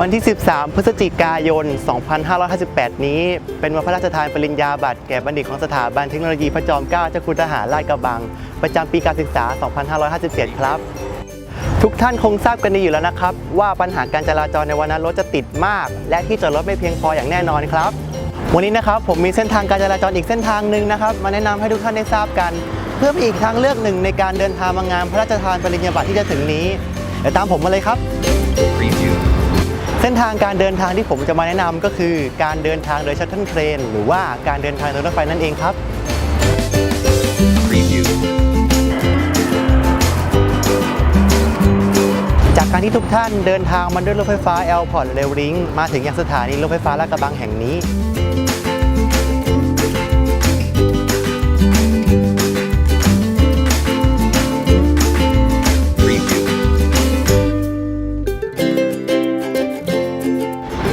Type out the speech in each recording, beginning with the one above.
วันที่ 13 พฤศจิกายน 2558 นี้ เป็นวันพระราชทานปริญญาบัตรแก่บัณฑิตของสถาบันเทคโนโลยีพระจอมเกล้าเจ้าคุณทหารราชกระบัง ประจำปีการศึกษา 2557 ครับ ทุกท่านคงทราบกันดีอยู่แล้วนะครับ ว่าปัญหาการจราจรในวันนั้นรถจะติดมาก และที่จอดรถไม่เพียงพออย่างแน่นอนครับ วันนี้นะครับผมมีเส้นทางการจราจรอีกเส้นทางหนึ่งนะครับ มาแนะนำให้ทุกท่านได้ทราบกัน เพื่อเป็นอีกทางเลือกหนึ่งในการเดินทางมางานพระราชทานปริญญาบัตรที่จะถึงนี้เดี๋ยวตามผมมาเลยครับ เส้นทางการเดินทางที่ผมจะมาแนะนำก็คือ การเดินทางโดยชัตเทิลเทรนหรือว่าการเดินทางโดยรถไฟนั่นเองครับจากการที่ทุกท่านเดินทางมาด้วยรถไฟฟ้า a i r p o r t Rail Link มาถึงยังสถานีรถไฟฟ้าลาดกระบังแห่งนี้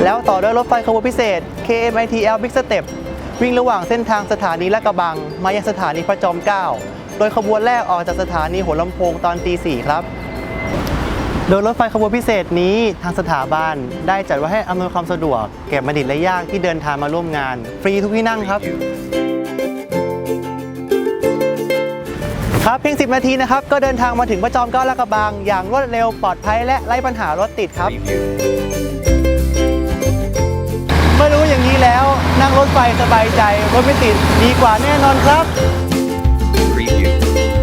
แล้วต่อด้วยรถไฟขบวนพิเศษ KMITL Big Step วิ่งระหว่างเส้นทางสถานีลาดกระบัง มายังสถานีพระจอมเกล้า โดยขบวนแรกออกจากสถานีหัวลำโพงตอนตีสี่ครับ โดยรถไฟขบวนพิเศษนี้ทางสถาบันได้จัดไว้ให้อำนวยความสะดวก แก่บัณฑิตและญาติที่เดินทางมาร่วมงาน ฟรีทุกที่นั่งครับ ครับเพียง 10 นาทีนะครับ ก็เดินทางมาถึงพระจอมเกล้าลาดกระบัง อย่างรวดเร็วปลอดภัยและไร้ปัญหารถติดครับ นั่งรถไฟสบายใจรถไม่ติดดีกว่าแน่นอนครับ Preview.